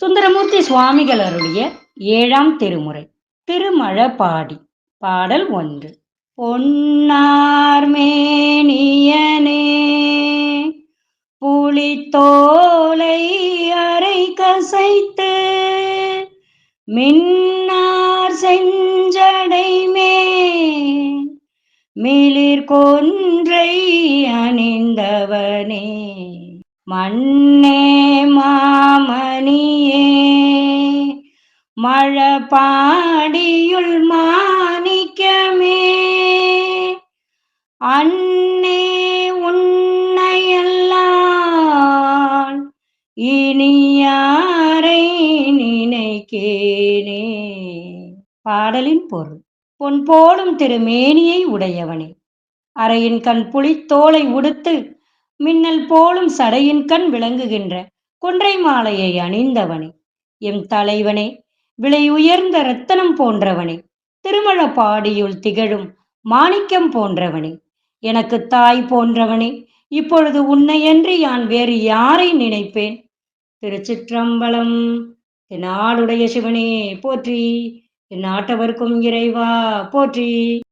சுந்தரமூர்த்தி சுவாமிகள் அருளிய ஏழாம் திருமுறை திருமழபாடி பாடல் ஒன்று. பொன்னார் மேனியனே புலித்தோலை அரை கசைத்து மின்னார் செஞ்சடை மேல் மிளிர் கொன்றை அணிந்தவனே. மண்ணே மழபாடியுள் மாணிக்கமே. அன்னே உன்னையெல்லாம் இனி யாரை நினைக்கேனே. பாடலின் பொருள் பொன் போலும் திருமேனியை உடையவனே. அறையின் கண் புளித்தோலை உடுத்து மின்னல் போலும் சடையின் கண் விளங்குகின்ற கொன்றை மாலையை அணிந்தவனே. எம் தலைவனே விலை உயர்ந்த ரத்தனம் போன்றவனே திருமழபாடியுள் திகழும் மாணிக்கம் போன்றவனே எனக்கு தாய் போன்றவனே இப்பொழுது உன்னையன்றி யான் வேறு யாரை நினைப்பேன்? திருச்சிற்றம்பலம் என் ஆளுடைய சிவனே போற்றி. என் நாட்டவர்க்கும் இறைவா போற்றி.